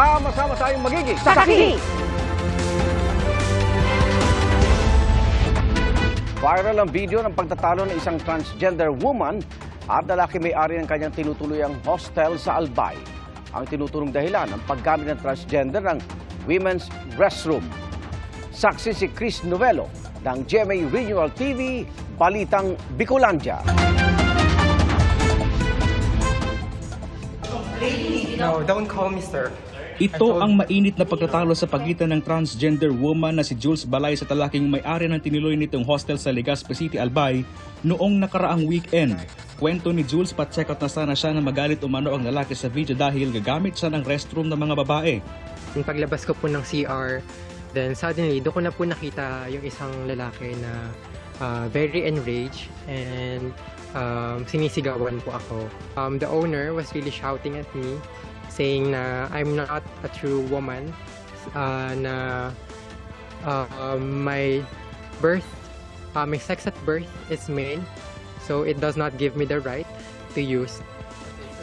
Sama-sama tayong magiging Sakaki! Viral ang video ng pagtatalo ng isang transgender woman at lalaki may-ari ng kanyang tinutuluyang hostel sa Albay. Ang tinuturong dahilan ng paggamit ng transgender ng women's restroom. Saksi si Chris Novelo ng GMA Regional TV, Balitang Bicolandia. No, don't call me sir. Ito ang mainit na pagtatalo sa pagitan ng transgender woman na si Jules Balay sa talaking may-ari ng tiniloy nitong hostel sa Legazpi City, Albay noong nakaraang weekend. Kwento ni Jules, pa-check out na sana siya na magalit umano ang lalaki sa video dahil gagamit siya ng restroom ng mga babae. Yung paglabas ko po ng CR, then suddenly, doon ko na po nakita yung isang lalaki na ah, very enraged and um, sinisigawan po ako. Um, the owner was really shouting at me saying na I'm not a true woman, ah, na ah, my birth, ah, my sex at birth is male, so it does not give me the right to use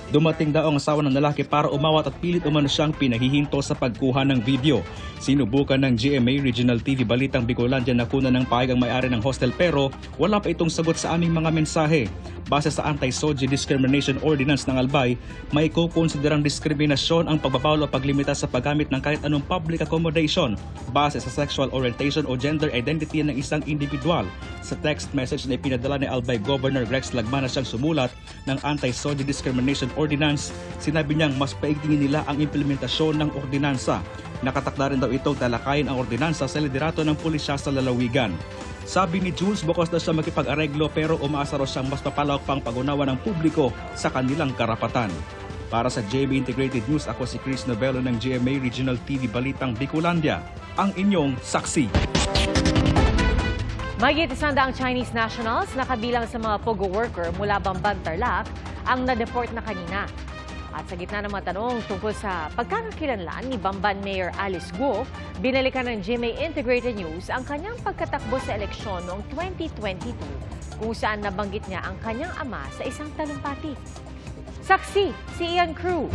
Dumating daw ang asawa ng lalaki para umawat at pilit umano siyang pinahihinto sa pagkuha ng video. Sinubukan ng GMA Regional TV Balitang Bicolandia na kunan ng pahig ang may-ari ng hostel pero wala pa itong sagot sa aming mga mensahe. Base sa Anti-SOGI Discrimination Ordinance ng Albay, may kukonsiderang diskriminasyon ang pagbabawal o paglimita sa paggamit ng kahit anong public accommodation base sa sexual orientation o gender identity ng isang individual. Sa text message na ipinadala ni Albay Governor Rex Lagmana siyang sumulat ng Anti-SOGI Discrimination Ordinance, sinabi niyang mas paigtingin nila ang implementasyon ng ordinansa. Nakatakda rin daw itong talakayin ang ordinansa sa liderato ng pulisya sa lalawigan. Sabi ni Jules, bukas na siya makipag-areglo pero umaasa raw siyang mas papalawak pang pag-unawa ng publiko sa kanilang karapatan. Para sa JB Integrated News, ako si Chris Novello ng GMA Regional TV Balitang Bicolandia, ang inyong saksi. Mahigit isang daang Chinese nationals na kabilang sa mga POGO worker mula Bamban, Tarlac ang na-deport na kanina. At sa gitna ng mga tanong tungkol sa pagkakakilanlan ni Bamban Mayor Alice Guo, binalikan ng GMA Integrated News ang kanyang pagkatakbo sa eleksyon noong 2022 kung saan nabanggit niya ang kanyang ama sa isang talumpati. Saksi, si Ian Cruz.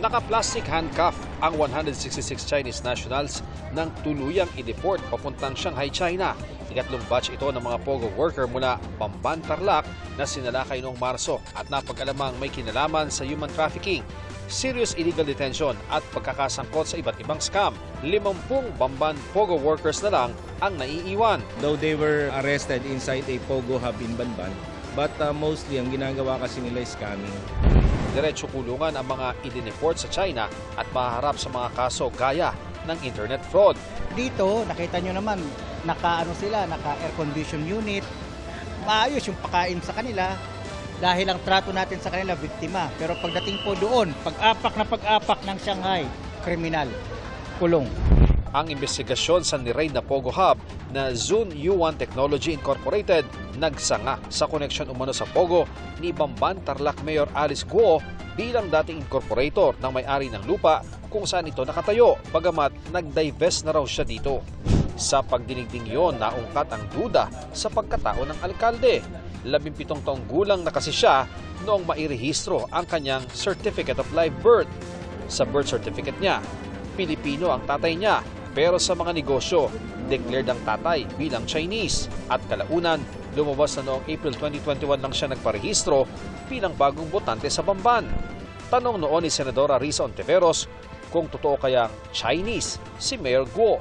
Naka-plastic handcuff ang 166 Chinese nationals nang tuluyang i-deport papuntang Shanghai, China. Ikatlong batch ito ng mga POGO worker mula Bamban, Tarlac na sinalakay noong Marso at napag-alamang may kinalaman sa human trafficking, serious illegal detention at pagkakasangkot sa iba't ibang scam. Limampung Bamban POGO workers na lang ang naiiwan. though they were arrested inside a Pogo hub in Banban. But uh, mostly, ang ginagawa kasi nila is scamming. Diretso kulungan ang mga idineport sa China at maharap sa mga kaso gaya ng internet fraud. dito, nakita nyo naman, naka ano sila, naka air condition unit. Maayos yung pakain sa kanila dahil ang trato natin sa kanila biktima. Pero pagdating po doon, pag-apak na pag-apak ng Shanghai, kriminal, kulong. Ang investigasyon sa ni-raid na Pogo Hub na Zun U1 Technology Incorporated nagsanga sa koneksyon umano sa Pogo ni Bamban Tarlac Mayor Alice Guo bilang dating incorporator ng may-ari ng lupa kung saan ito nakatayo bagamat nag-divest na raw siya dito. Sa pagdinigding yon, naungkat ang duda sa pagkatao ng alkalde. Labimpitong taong gulang na kasi siya noong mairehistro ang kanyang Certificate of Live Birth. Sa birth certificate niya, Pilipino ang tatay niya pero sa mga negosyo, declared ang tatay bilang Chinese at kalaunan lumabas na noong April 2021 lang siya nagparehistro bilang bagong botante sa Bamban. Tanong noon ni Senadora Risa Ontiveros kung totoo kayang Chinese si Mayor Guo.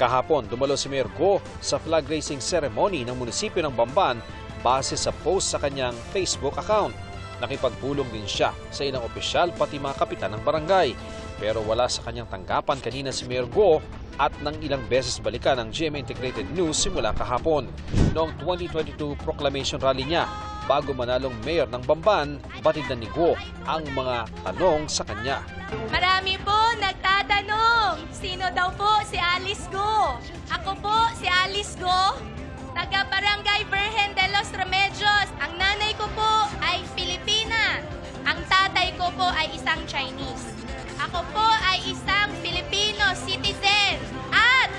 Kahapon, dumalo si Mayor Guo sa flag raising ceremony ng munisipyo ng Bamban base sa post sa kanyang Facebook account. Nakipagpulong din siya sa ilang opisyal pati mga kapitan ng barangay. Pero wala sa kanyang tanggapan kanina si Mayor Guo at nang ilang beses balikan ng GMA Integrated News simula kahapon. Noong 2022 proclamation rally niya, bago manalong mayor ng Bamban, batid na ni Guo ang mga tanong sa kanya. Marami po nagtatanong, sino daw po si Alice Go? Ako po si Alice Go, taga Barangay Virgen de los Remedios. Ang nanay ko po ay Filipina. Ang tatay ko po ay isang Chinese. Ako po ay isang Filipino citizen at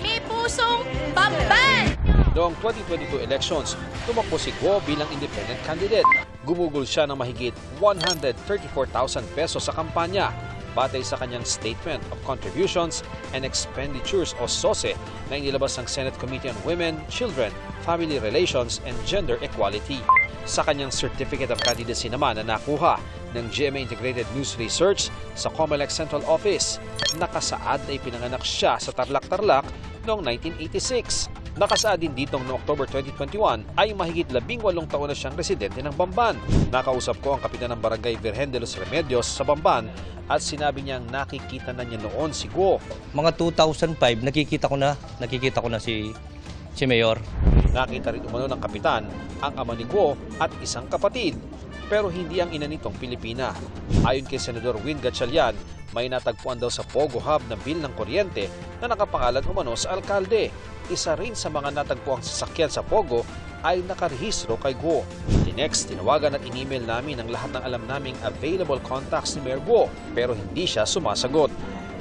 may pusong bamban. Noong 2022 elections, tumakbo si Guo bilang independent candidate. Gumugol siya ng mahigit 134,000 pesos sa kampanya batay sa kanyang Statement of Contributions and Expenditures o SOSE na inilabas ng Senate Committee on Women, Children, Family Relations and Gender Equality. Sa kanyang Certificate of Candidacy naman na nakuha ng GMA Integrated News Research sa Comelec Central Office, nakasaad na ipinanganak siya sa Tarlac-Tarlac noong 1986. Nakasaad din ditong noong October 2021 ay mahigit labing walong taon na siyang residente ng Bamban. Nakausap ko ang kapitan ng barangay Virgen de los Remedios sa Bamban at sinabi niyang nakikita na niya noon si Guo. mga 2005 nakikita ko na nakikita ko na si si Mayor. Nakita rin umano ng kapitan ang ama ni Guo at isang kapatid pero hindi ang ina nitong Pilipina. Ayon kay Senador Win Gatchalian, may natagpuan daw sa Pogo Hub na bill ng kuryente na nakapangalan umano sa alkalde. Isa rin sa mga natagpuang sasakyan sa Pogo ay nakarehistro kay Guo. Tinext, tinawagan at in-email namin ang lahat ng alam naming available contacts ni Mayor Guo pero hindi siya sumasagot.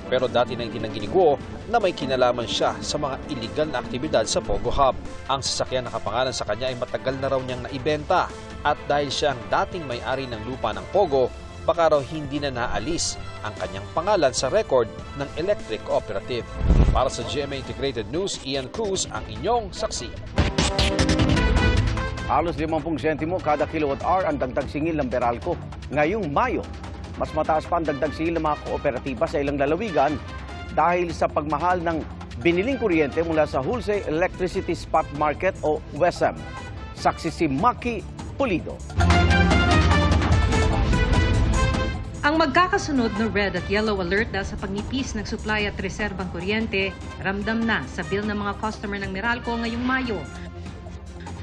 Pero dati ni Guo na may kinalaman siya sa mga illegal na aktibidad sa Pogo Hub. Ang sasakyan na kapangalan sa kanya ay matagal na raw niyang naibenta at dahil siya ang dating may-ari ng lupa ng Pogo, baka raw hindi na naalis ang kanyang pangalan sa record ng Electric Cooperative. Para sa GMA Integrated News, Ian Cruz ang inyong saksi. Halos 50 sentimo kada kilowatt hour ang dagdag singil ng Beralco. Ngayong Mayo, mas mataas pa ang dagdag ng mga kooperatiba sa ilang lalawigan dahil sa pagmahal ng biniling kuryente mula sa Wholesale Electricity Spot Market o WESM. Saksi si Maki Pulido. Ang magkakasunod na red at yellow alert dahil sa pagnipis ng supply at reserbang kuryente, ramdam na sa bill ng mga customer ng Meralco ngayong Mayo.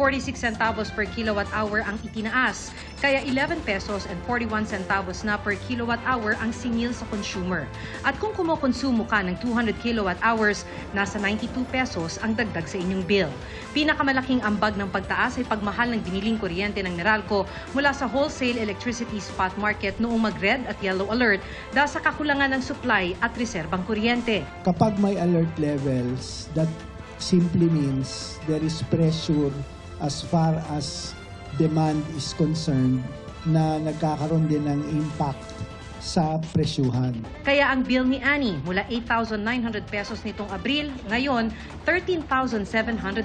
46 centavos per kilowatt hour ang itinaas, kaya 11 pesos and 41 centavos na per kilowatt hour ang singil sa consumer. At kung kumukonsumo ka ng 200 kilowatt hours, nasa 92 pesos ang dagdag sa inyong bill. Pinakamalaking ambag ng pagtaas ay pagmahal ng biniling kuryente ng Meralco mula sa wholesale electricity spot market noong mag-red at yellow alert dahil sa kakulangan ng supply at reserbang kuryente. kapag may alert levels, that simply means there is pressure as far as demand is concerned na nagkakaroon din ng impact sa presyuhan. Kaya ang bill ni Annie mula 8,900 pesos nitong Abril, ngayon 13,700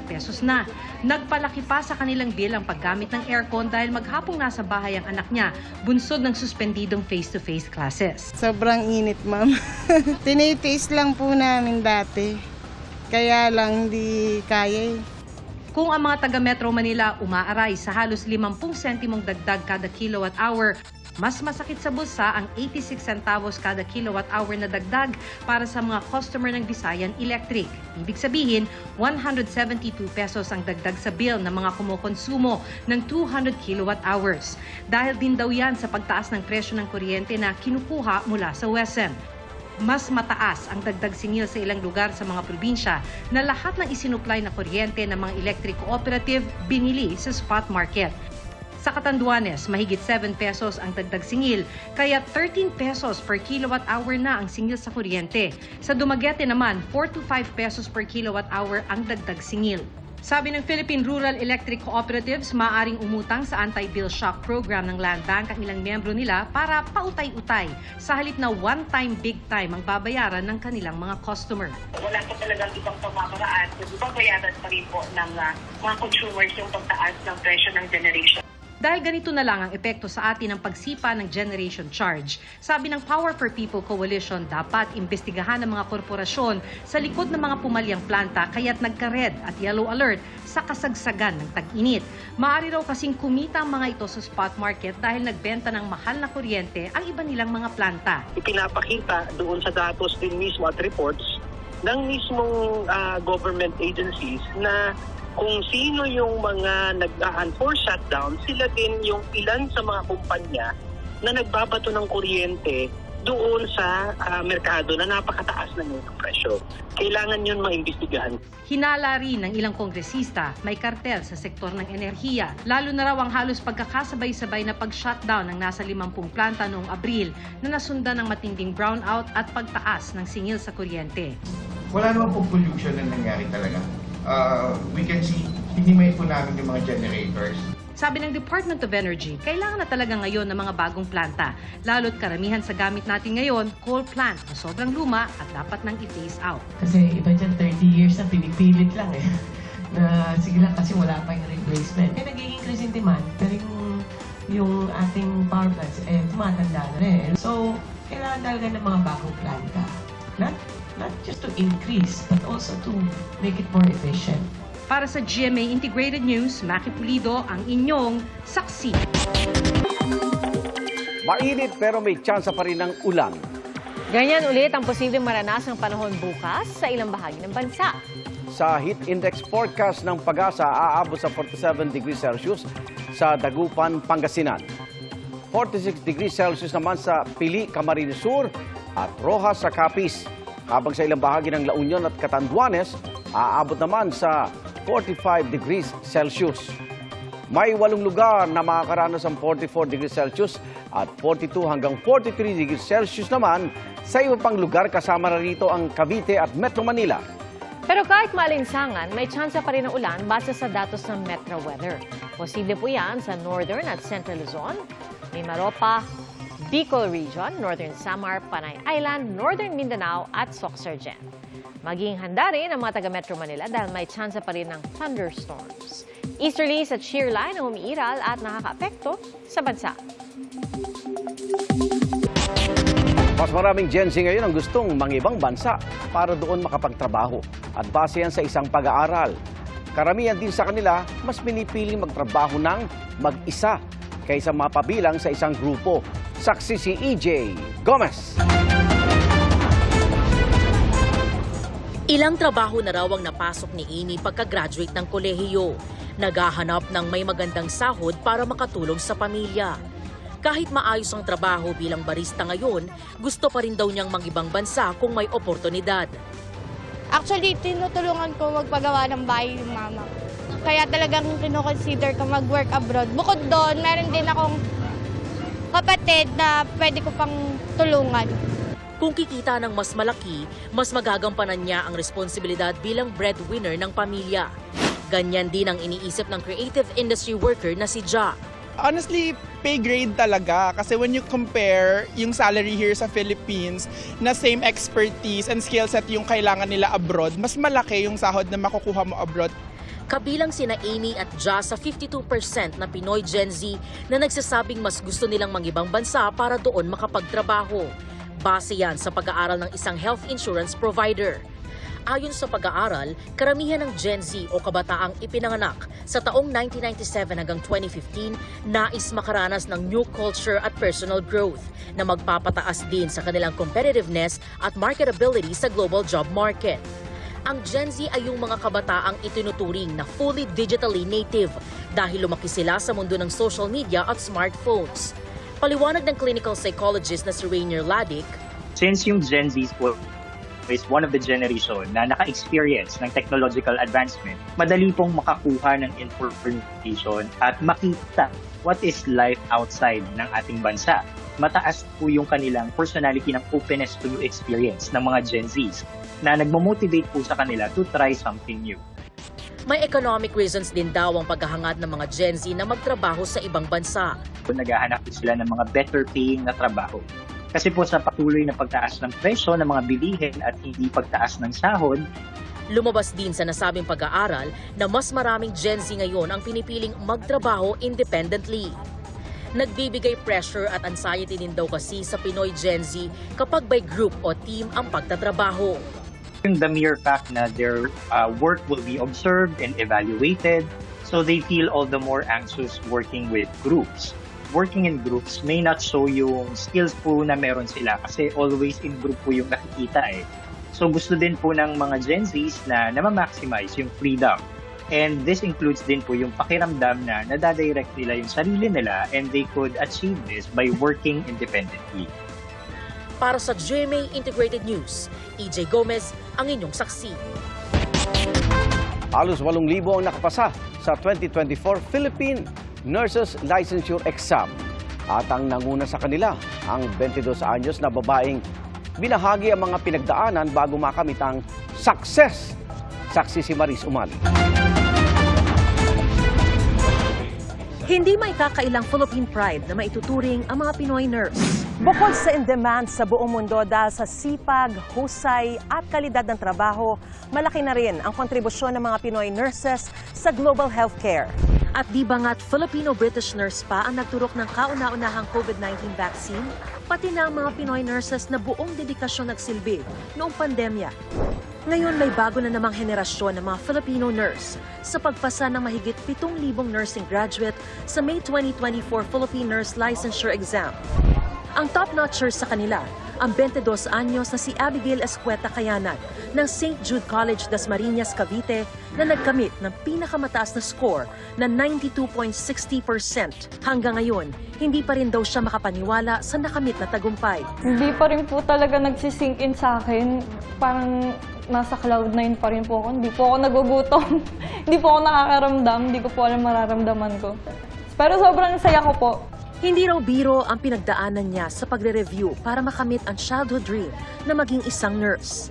pesos na. Nagpalaki pa sa kanilang bill ang paggamit ng aircon dahil maghapong nasa bahay ang anak niya, bunsod ng suspendidong face-to-face classes. Sobrang init, ma'am. Tinitiis lang po namin dati. Kaya lang hindi kaya eh. Kung ang mga taga Metro Manila umaaray sa halos 50 sentimong dagdag kada kilowatt hour, mas masakit sa bulsa ang 86 centavos kada kilowatt hour na dagdag para sa mga customer ng Visayan Electric. Ibig sabihin, 172 pesos ang dagdag sa bill ng mga kumukonsumo ng 200 kilowatt hours. Dahil din daw yan sa pagtaas ng presyo ng kuryente na kinukuha mula sa WESM mas mataas ang dagdag singil sa ilang lugar sa mga probinsya na lahat ng isinuplay na kuryente ng mga electric cooperative binili sa spot market. Sa Catanduanes, mahigit 7 pesos ang dagdag singil, kaya 13 pesos per kilowatt hour na ang singil sa kuryente. Sa Dumaguete naman, 4 to 5 pesos per kilowatt hour ang dagdag singil. Sabi ng Philippine Rural Electric Cooperatives, maaring umutang sa anti-bill shock program ng Land Bank ang ilang miyembro nila para pautay-utay sa halip na one-time big time ang babayaran ng kanilang mga customer. wala po talagang ibang pamamaraan kung babayaran pa rin po ng ah, mga consumers yung pagtaas ng presyo ng generation. Dahil ganito na lang ang epekto sa atin ng pagsipa ng generation charge. Sabi ng Power for People Coalition, dapat imbestigahan ng mga korporasyon sa likod ng mga pumalyang planta kaya't nagka-red at yellow alert sa kasagsagan ng tag-init. Maaari raw kasing kumita ang mga ito sa spot market dahil nagbenta ng mahal na kuryente ang iba nilang mga planta. Ipinapakita doon sa datos din mismo at reports ng mismong ah, government agencies na kung sino yung mga nag-unforced shutdown, sila din yung ilan sa mga kumpanya na nagbabato ng kuryente doon sa ah, merkado na napakataas ng yung presyo. Kailangan yun maimbestigahan. Hinala rin ng ilang kongresista may kartel sa sektor ng enerhiya. Lalo na raw ang halos pagkakasabay-sabay na pag-shutdown ng nasa 50 planta noong Abril na nasundan ng matinding brownout at pagtaas ng singil sa kuryente. wala naman po pollution na nangyari talaga. Uh, we can see, hinimay po namin yung mga generators. Sabi ng Department of Energy, kailangan na talaga ngayon ng mga bagong planta. Lalo't karamihan sa gamit natin ngayon, coal plant na sobrang luma at dapat nang i-phase out. Kasi iba dyan, 30 years na pinipilit lang eh. Na sige lang kasi wala pa yung replacement. Eh, nag-i-increase yung demand. Pero yung, yung ating power plants, eh, tumatanda na rin. So, kailangan talaga ng mga bagong planta. Not, not just to increase, but also to make it more efficient. Para sa GMA Integrated News, Maki Pulido ang inyong saksi. Mainit pero may tsansa pa rin ng ulan. Ganyan ulit ang posibleng maranas ng panahon bukas sa ilang bahagi ng bansa. Sa heat index forecast ng pag-asa, aabot sa 47 degrees Celsius sa Dagupan, Pangasinan. 46 degrees Celsius naman sa Pili, Camarines Sur at Rojas sa Capiz. Habang sa ilang bahagi ng La Union at Catanduanes, aabot naman sa 45 degrees Celsius. May walong lugar na makakaranas ng 44 degrees Celsius at 42 hanggang 43 degrees Celsius naman sa iba pang lugar kasama na rito ang Cavite at Metro Manila. Pero kahit malinsangan, may tsansa pa rin ng ulan base sa datos ng Metro Weather. Posible po yan sa Northern at Central Luzon, Mimaropa, Bicol Region, Northern Samar, Panay Island, Northern Mindanao at Soxargen. Maging handa rin ang mga taga Metro Manila dahil may tsansa pa rin ng thunderstorms. Easterlies at shear line ang umiiral at nakakaapekto sa bansa. Mas maraming Gen Z ngayon ang gustong mangibang bansa para doon makapagtrabaho. At base yan sa isang pag-aaral. Karamihan din sa kanila, mas pinipiling magtrabaho ng mag-isa kaysa mapabilang sa isang grupo. Saksi si EJ Gomez. Ilang trabaho na raw ang napasok ni Ini pagka-graduate ng kolehiyo. Naghahanap ng may magandang sahod para makatulong sa pamilya. Kahit maayos ang trabaho bilang barista ngayon, gusto pa rin daw niyang mangibang bansa kung may oportunidad. Actually, tinutulungan ko magpagawa ng bahay yung mama ko. Kaya talagang kinoconsider ko mag-work abroad. Bukod doon, meron din akong kapatid na pwede ko pang tulungan. Kung kikita ng mas malaki, mas magagampanan niya ang responsibilidad bilang breadwinner ng pamilya. Ganyan din ang iniisip ng creative industry worker na si Ja. honestly, pay grade talaga. Kasi when you compare yung salary here sa Philippines na same expertise and skill set yung kailangan nila abroad, mas malaki yung sahod na makukuha mo abroad. Kabilang sina Amy at Ja sa 52% na Pinoy Gen Z na nagsasabing mas gusto nilang mangibang bansa para doon makapagtrabaho. Base yan sa pag-aaral ng isang health insurance provider. Ayon sa pag-aaral, karamihan ng Gen Z o kabataang ipinanganak sa taong 1997 hanggang 2015 nais makaranas ng new culture at personal growth na magpapataas din sa kanilang competitiveness at marketability sa global job market. Ang Gen Z ay yung mga kabataang itinuturing na fully digitally native dahil lumaki sila sa mundo ng social media at smartphones. Paliwanag ng clinical psychologist na si Rainier Ladik, Since yung Gen Z po is one of the generation na naka-experience ng technological advancement, madali pong makakuha ng information at makita what is life outside ng ating bansa. Mataas po yung kanilang personality ng openness to new experience ng mga Gen Zs na nagmo-motivate po sa kanila to try something new. may economic reasons din daw ang paghahangad ng mga Gen Z na magtrabaho sa ibang bansa. Naghahanap sila ng mga better paying na trabaho. Kasi po sa patuloy na pagtaas ng presyo ng mga bilihin at hindi pagtaas ng sahod, Lumabas din sa nasabing pag-aaral na mas maraming Gen Z ngayon ang pinipiling magtrabaho independently. Nagbibigay pressure at anxiety din daw kasi sa Pinoy Gen Z kapag by group o team ang pagtatrabaho. Yung the mere fact na their uh, work will be observed and evaluated, so they feel all the more anxious working with groups. Working in groups may not show yung skills po na meron sila kasi always in group po yung nakikita eh. So gusto din po ng mga Gen Zs na na-maximize yung freedom. And this includes din po yung pakiramdam na nadadirect nila yung sarili nila and they could achieve this by working independently. Para sa GMA Integrated News, EJ Gomez ang inyong saksi. Halos 8,000 ang nakapasa sa 2024 Philippine Nurses Licensure Exam. At ang nanguna sa kanila, ang 22 anyos na babaeng binahagi ang mga pinagdaanan bago makamit ang success. Saksi si Maris Umal. Hindi may kakailang Philippine pride na maituturing ang mga Pinoy nurse. Bukod sa in-demand sa buong mundo dahil sa sipag, husay at kalidad ng trabaho, malaki na rin ang kontribusyon ng mga Pinoy nurses sa global healthcare. At di ba nga't Filipino-British nurse pa ang nagturok ng kauna-unahang COVID-19 vaccine, pati na ang mga Pinoy nurses na buong dedikasyon nagsilbi noong pandemya. Ngayon may bago na namang henerasyon ng mga Filipino nurse sa pagpasa ng mahigit 7,000 nursing graduate sa May 2024 Philippine Nurse Licensure Exam. Ang top-notcher sa kanila, ang 22 anyos na si Abigail Escueta Kayanat ng St. Jude College das Marinas, Cavite na nagkamit ng pinakamataas na score na 92.60%. Hanggang ngayon, hindi pa rin daw siya makapaniwala sa nakamit na tagumpay. Hindi pa rin po talaga nagsisink in sa akin. Parang nasa cloud nine pa rin po ako. Hindi po ako nagugutom. Hindi po ako nakakaramdam. Hindi ko po alam mararamdaman ko. Pero sobrang saya ko po. Hindi raw biro ang pinagdaanan niya sa pagre-review para makamit ang childhood dream na maging isang nurse.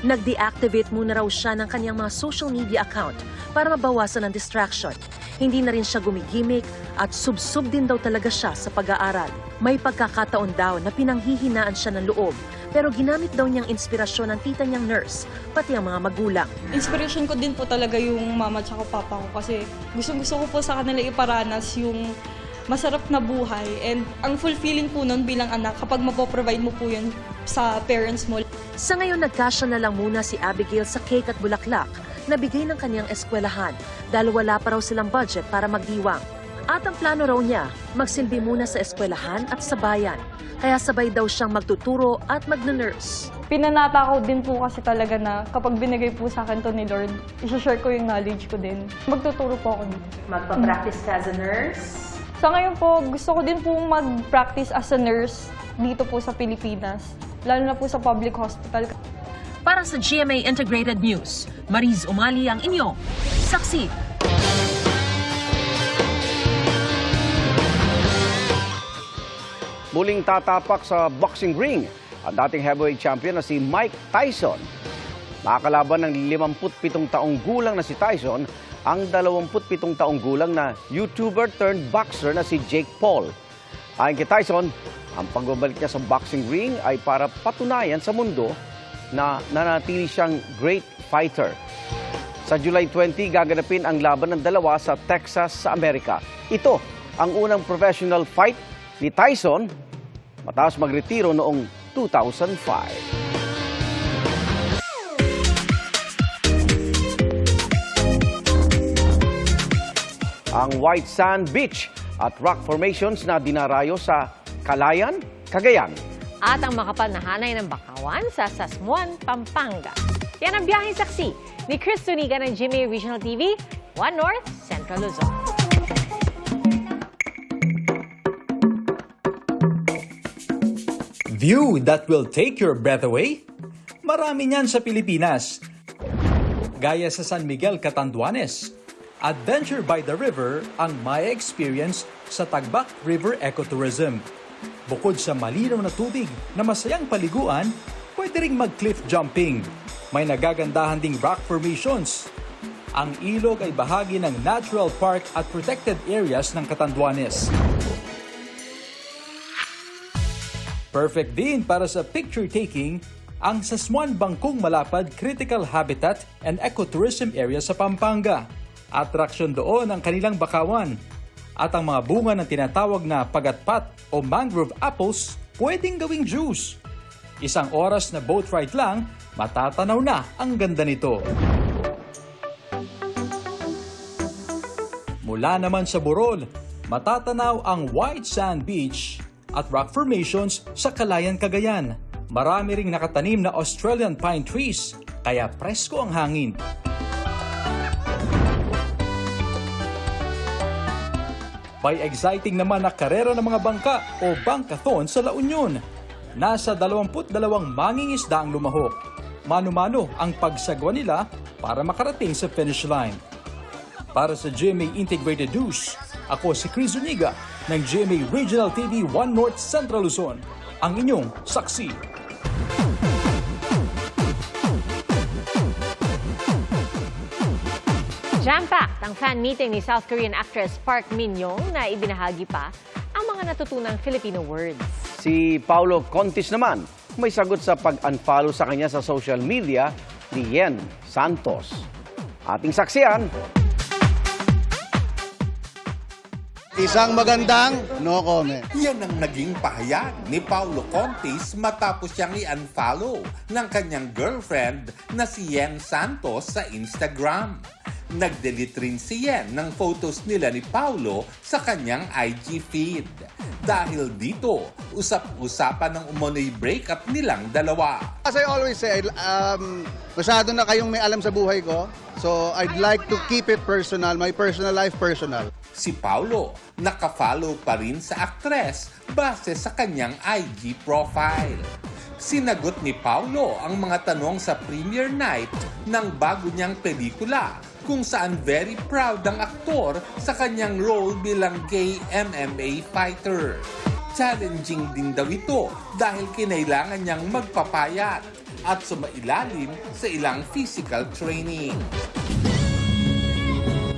Nag-deactivate muna raw siya ng kanyang mga social media account para mabawasan ang distraction. Hindi na rin siya gumigimik at sub-sub din daw talaga siya sa pag-aaral. May pagkakataon daw na pinanghihinaan siya ng loob pero ginamit daw niyang inspirasyon ng tita niyang nurse, pati ang mga magulang. Inspiration ko din po talaga yung mama at papa ko kasi gusto-gusto ko po sa kanila iparanas yung masarap na buhay and ang fulfilling po nun bilang anak kapag mapoprovide mo po yun sa parents mo. Sa ngayon, nagkasya na lang muna si Abigail sa cake at bulaklak na bigay ng kanyang eskwelahan dahil wala pa raw silang budget para magdiwang. At ang plano raw niya, magsilbi muna sa eskwelahan at sa bayan. Kaya sabay daw siyang magtuturo at magne-nurse. Pinanata ko din po kasi talaga na kapag binigay po sa akin to ni Lord, isa-share ko yung knowledge ko din. Magtuturo po ako dito. Magpa-practice ka as a nurse? Sa ngayon po, gusto ko din po mag-practice as a nurse dito po sa Pilipinas. Lalo na po sa public hospital. Para sa GMA Integrated News, Mariz Umali ang inyo. Saksi. Muling tatapak sa boxing ring ang dating heavyweight champion na si Mike Tyson. Nakakalaban ng 57 taong gulang na si Tyson ang 27 taong gulang na YouTuber turned boxer na si Jake Paul. Ayon kay Tyson, ang pagbabalik niya sa boxing ring ay para patunayan sa mundo na nanatili siyang great fighter. Sa July 20, gaganapin ang laban ng dalawa sa Texas sa Amerika. Ito ang unang professional fight ni Tyson matapos magretiro noong 2005. Ang White Sand Beach at rock formations na dinarayo sa Kalayan, Cagayan. At ang makapal na hanay ng Bakawan sa Sasmuan, Pampanga. Yan ang biyaheng saksi ni Chris Tuniga ng GMA Regional TV, One North, Central Luzon. View that will take your breath away? Marami niyan sa Pilipinas. Gaya sa San Miguel, Catanduanes. Adventure by the River ang my experience sa Tagbak River Ecotourism. Bukod sa malinaw na tubig na masayang paliguan, pwede ring mag-cliff jumping. May nagagandahan ding rock formations. Ang ilog ay bahagi ng Natural Park at Protected Areas ng Catanduanes. Perfect din para sa picture taking ang Sasmuan Bangkong Malapad Critical Habitat and Ecotourism Area sa Pampanga. Atraksyon doon ang kanilang bakawan. At ang mga bunga ng tinatawag na pagatpat o mangrove apples pwedeng gawing juice. Isang oras na boat ride lang, matatanaw na ang ganda nito. Mula naman sa Burol, matatanaw ang White Sand Beach at rock formations sa Kalayan, Cagayan. Marami ring nakatanim na Australian pine trees, kaya presko ang hangin. By exciting naman na karera ng mga bangka o bankathon sa La Union. Nasa 22 mangingisda ang lumahok. Mano-mano ang pagsagwa nila para makarating sa finish line. Para sa GMA Integrated News, ako si Chris Zuniga ng GMA Regional TV 1 North Central Luzon, ang inyong saksi. Jam-packed ang fan meeting ni South Korean actress Park Min-young na ibinahagi pa ang mga natutunang Filipino words. Si Paulo Contis naman may sagot sa pag-unfollow sa kanya sa social media ni Yen Santos. Ating saksiyan, Isang magandang no comment. Yan ang naging pahayag ni Paulo Contis matapos siyang i-unfollow ng kanyang girlfriend na si Yen Santos sa Instagram. Nag-delete rin si Yen ng photos nila ni Paulo sa kanyang IG feed. Dahil dito, usap-usapan ng umano'y breakup nilang dalawa. As I always say, um, masyado na kayong may alam sa buhay ko. So I'd like to keep it personal, my personal life personal. Si Paulo, nakafollow pa rin sa aktres base sa kanyang IG profile. Sinagot ni Paulo ang mga tanong sa premiere night ng bago niyang pelikula kung saan very proud ang aktor sa kanyang role bilang gay MMA fighter. Challenging din daw ito dahil kinailangan niyang magpapayat at sumailalim sa ilang physical training.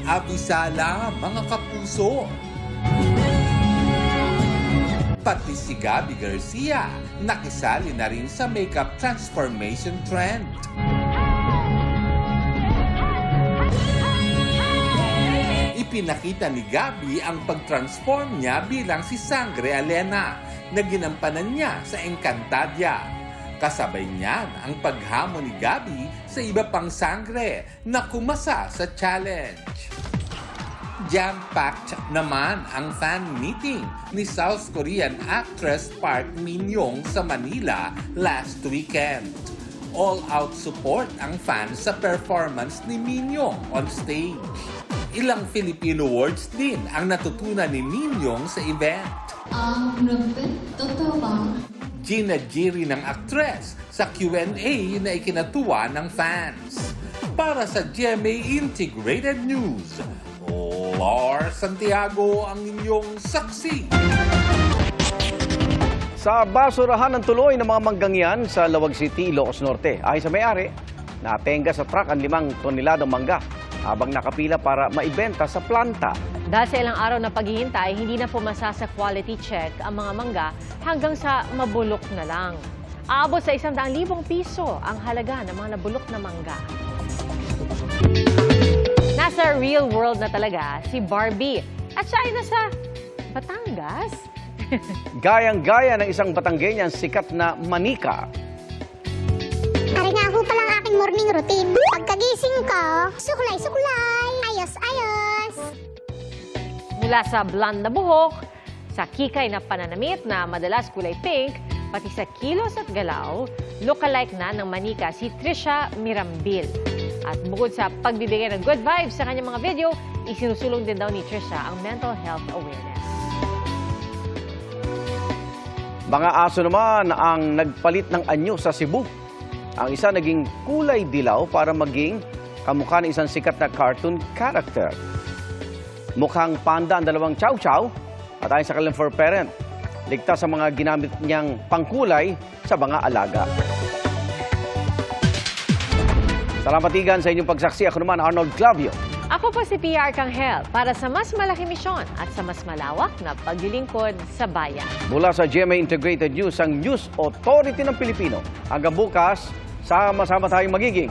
Abisala mga kapuso! Pati si Gabby Garcia nakisali na rin sa makeup transformation trend. Ipinakita ni Gabby ang pag-transform niya bilang si Sangre Alena na ginampanan niya sa Encantadia. Kasabay niyan ang paghamon ni Gabby sa iba pang sangre na kumasa sa challenge. Jam-packed naman ang fan meeting ni South Korean actress Park Min-young sa Manila last weekend. All-out support ang fans sa performance ni Min-young on stage. Ilang Filipino words din ang natutunan ni Min-young sa event. Ah, grabe. Totoo ba? Ginagiri ng aktres sa Q&A na ikinatuwa ng fans. Para sa GMA Integrated News, Lars Santiago ang inyong saksi. Sa basurahan ng tuloy ng mga manggangyan sa Lawag City, Ilocos Norte. Ayon sa may-ari, natenga sa truck ang limang toneladong mangga habang nakapila para maibenta sa planta. Dahil sa ilang araw na paghihintay, hindi na pumasa sa quality check ang mga mangga hanggang sa mabulok na lang. Aabot sa 100,000 piso ang halaga ng mga nabulok na mangga. Nasa real world na talaga si Barbie at siya ay nasa Batangas. Gayang-gaya ng isang Batanggenyang sikat na manika. Pagkagising ko, suklay-suklay, ayos-ayos. Mula sa blonde na buhok, sa kikay na pananamit na madalas kulay pink, pati sa kilos at galaw, lookalike na ng manika si Trisha Mirambil. At bukod sa pagbibigay ng good vibes sa kanyang mga video, isinusulong din daw ni Trisha ang mental health awareness. Mga aso naman ang nagpalit ng anyo sa Cebu. Ang isa naging kulay dilaw para maging kamukha ng isang sikat na cartoon character. Mukhang panda ang dalawang chow chow at ayon sa kanilang for parent, ligtas sa mga ginamit niyang pangkulay sa mga alaga. Salamat igan sa inyong pagsaksi. Ako naman, Arnold Clavio. Ako po si PR Kanghel para sa mas malaki misyon at sa mas malawak na paglilingkod sa bayan. Mula sa GMA Integrated News, ang News Authority ng Pilipino. Hanggang bukas, sama-sama tayong magiging